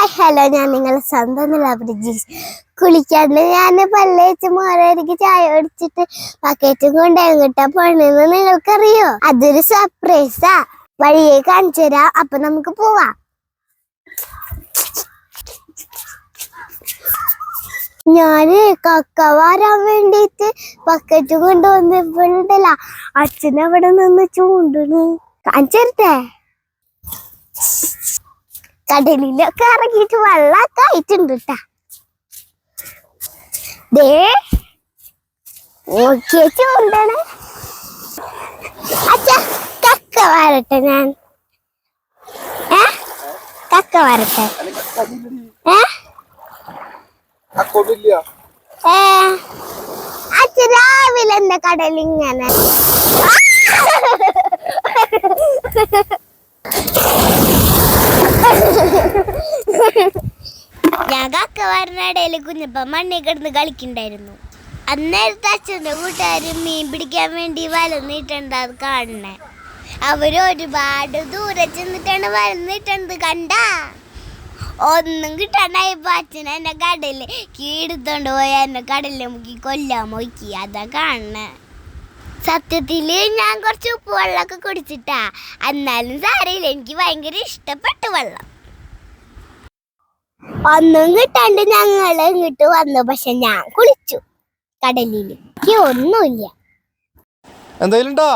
Hi hello ഞാൻ നിങ്ങളെ സ്വന്തം നിലബ്രിജീഷ് കുളിക്കാണ്ട് ഞാൻ പല്ലേച്ച് മോരടിക്ക് ചായ ഒടിച്ചിട്ട് ബക്കറ്റും കൊണ്ട് എങ്ങിട്ടാ പോണെന്ന് നിങ്ങൾക്കറിയോ? അതൊരു സർപ്രൈസാ വഴിയെ കാണിച്ചു തരാം. അപ്പൊ നമുക്ക് പോവാം. ഞാൻ കക്ക വരാൻ വേണ്ടിട്ട് ബക്കറ്റ് കൊണ്ടുവന്നപ്പോഴുണ്ടല്ല അച്ഛൻ അവിടെ നിന്ന് കാണിച്ചു കാണിച്ചേരട്ടെ കടലിലൊക്കെ ഇറങ്ങിയിട്ട് വെള്ളമൊക്കെ ആയിട്ടുണ്ട് ട്ടാ. ദേ അച്ഛ കക്ക വരട്ടെ ഞാൻ. ഏ? കക്ക വരട്ടെ. ഏ? ഏ? അച്ഛ രാവിലെ എന്താ കടലിങ്ങനെ ഞാൻ കക്ക വരുന്നിടയിൽ കുഞ്ഞപ്പ മണ്ണിൽ കിടന്ന് കളിക്കണ്ടായിരുന്നു. അന്നേരത്തെ അച്ഛന്റെ കൂട്ടുകാർ മീൻ പിടിക്കാൻ വേണ്ടി വലന്നിട്ടുണ്ട് അത് കാണണേ. അവർ ഒരുപാട് ദൂരെ ചെന്നിട്ടാണ് വലന്നിട്ടുണ്ട് കണ്ട? ഒന്നും കിട്ടാണ്ടായപ്പോ അച്ഛൻ എന്നെ കടലിൽ കീടുത്തോണ്ട് പോയ എന്നെ കടലിൽ മുക്കി കൊല്ലാൻ നോക്കി. അതാ കാണണേ. സത്യത്തിൽ ഞാൻ കുറച്ച് ഉപ്പ് വെള്ളമൊക്കെ കുടിച്ചിട്ടാ. എന്നാലും സാരയില്ല എനിക്ക് ഭയങ്കര ഇഷ്ടപ്പെട്ടു വെള്ളം. ഒന്നും കിട്ടാണ്ട് ഞങ്ങൾ ഇങ്ങോട്ട് വന്നു. പക്ഷെ ഞാൻ കുളിച്ചു കടലിൽ എനിക്ക് ഒന്നുമില്ല. ഉണ്ടാ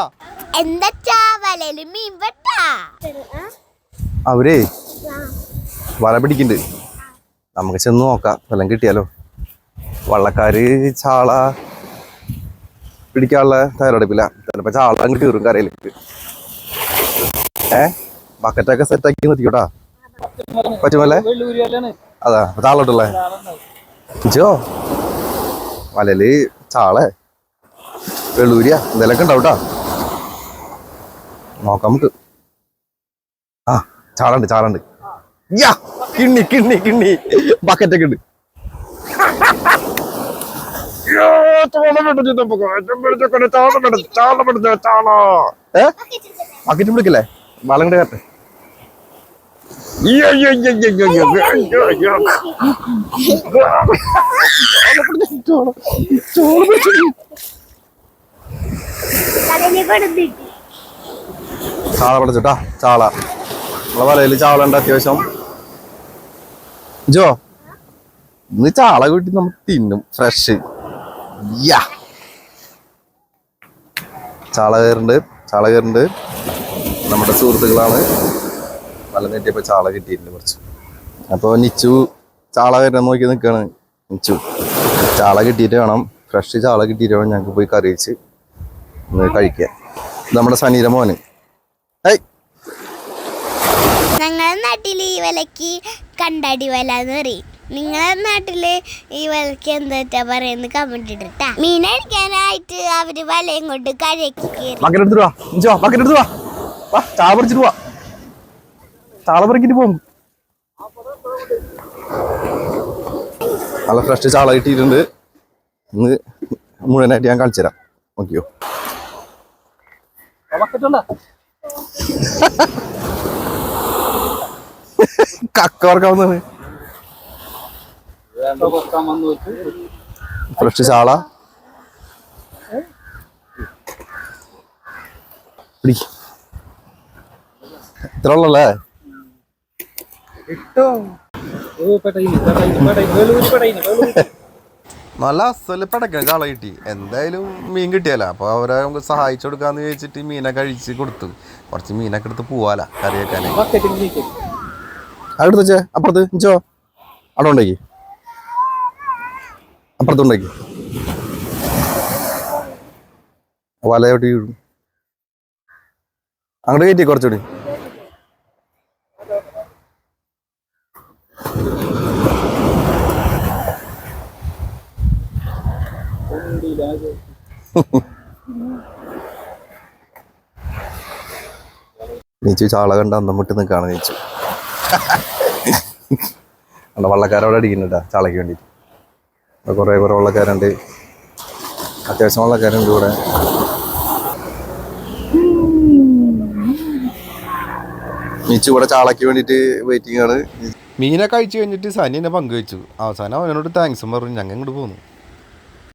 എന്താ വലയിൽ മീൻ പെട്ടാ അവരേ വല പിടിക്കണ്ട്. നമുക്ക് ചെന്ന് നോക്കാം. വല്ലതും കിട്ടിയാലോ? വള്ളക്കാര് ചാള പിടിക്കാനുള്ള തയ്യാറെടുപ്പില്ല. ചിലപ്പോ ചാള അങ്ങ് കീറും കരയിലേക്ക്. ഏ? ബക്കറ്റൊക്കെ സെറ്റാക്കി നിർത്തിയോട്ടാ പറ്റുമല്ലേ? അതാ ചാളോട്ടല്ലേ ജോ. വലയിൽ ചാള. വെള്ളൂരിയ. എന്തെങ്കിലുമൊക്കെ കേട്ടോ നോക്കാം നമുക്ക്. ആ ചാളുണ്ട് ചാളുണ്ട്. യാ കിണ്ണി കിണ്ണി കിണ്ണി. ബക്കറ്റൊക്കെ ഉണ്ട്. ബക്കറ്റ് വിളിക്കല്ലേ? വളം കട്ടെ കൊടുത്തിട്ട് ചാള പിടിച്ചിട്ടാ ചാള. നമ്മളെ വലയിൽ ചാള ഉണ്ട് അത്യാവശ്യം. ജോ ഇന്ന് ചാള കൂട്ടി നമുക്ക് തിന്നും ഫ്രഷ് യാ ചാള കയറുണ്ട് ചാള കയറുണ്ട് നമ്മുടെ സുഹൃത്തുക്കളാണ്. വല നീട്ടിയപ്പോ ചാള കിട്ടിയിട്ടുണ്ട് കുറച്ച്. അപ്പോൾ നിച്ചു ചാള വരണം നോക്കി നിൽക്കുകയാണ് നിച്ചു ചാള കിട്ടിയിട്ട് വേണം. ഫ്രഷ് ചാള കിട്ടിയിട്ട് വേണം ഞങ്ങൾക്ക് പോയി കറി വെച്ച് ഒന്ന് കഴിക്കാൻ. നമ്മുടെ സനീര മോന്. ഏയ് ഞങ്ങളുടെ നാട്ടിൽ ഈ വിലക്ക് കണ്ടാടി വല എന്ന് പറയും. നിങ്ങളുടെ നാട്ടിൽ ഈ വിലക്ക് എന്താ പറയുന്നത് കമന്റ് ഇട്ടിട്ടാ. മീൻ അടിക്കാനായിട്ട് അവർ വലയും കൊണ്ട് കരയ്ക്ക് കയറി. ചാള പറിക്കിട്ട് പോകും. നല്ല ഫ്രഷ് ചാള കിട്ടിയിട്ടുണ്ട്. ഇന്ന് മുഴുവനായിട്ട് ഞാൻ കളിച്ചു തരാം. നോക്കിയോ? കക്ക വറക്കാവുന്നതാണ് ഫ്രഷ് ചാള. പിടി. ഇത്ര ഉള്ളല്ലേ? നല്ല അസൽ കള കിട്ടി. എന്തായാലും മീൻ കിട്ടിയല്ല. അപ്പൊ അവരെ നമുക്ക് സഹായിച്ചു കൊടുക്കാന്ന് ചോദിച്ചിട്ട് മീനെ കഴിച്ച് കൊടുത്തു. കുറച്ച് മീനൊക്കെ എടുത്ത് പോവാല കറി വെക്കാനേ. അവിടെ വെച്ചേ അപ്പുറത്ത് ഇഞ്ചോ അവിടെ ഉണ്ടാക്കി. അപ്പുറത്തുണ്ടേക്ക് വലയോട്ടി വീഴും അങ്ങോട്ട് കയറ്റി കുറച്ചുകൂടി. നീച്ചു ചാള കണ്ട അന്തം വിട്ട് നിൽക്കാണ് നീച്ചു അവിടെ വള്ളക്കാരവിടെ അടിക്കുന്നുണ്ടാ ചാളയ്ക്ക് വേണ്ടിയിട്ട്. കുറേ കുറേ വള്ളക്കാരുണ്ട്. അത്യാവശ്യം വള്ളക്കാരുണ്ട് ഇവിടെ. നീച്ചു ഇവിടെ ചാളയ്ക്ക് വേണ്ടിയിട്ട് വെയിറ്റിംഗ് ആണ്. മീനെ കഴിച്ചു കഴിഞ്ഞിട്ട് സനി എന്നെ പങ്കുവെച്ചു അവസാനം അവനോട് താങ്ക്സും പറഞ്ഞു. ഞങ്ങൾ ഇങ്ങോട്ട് പോന്നു.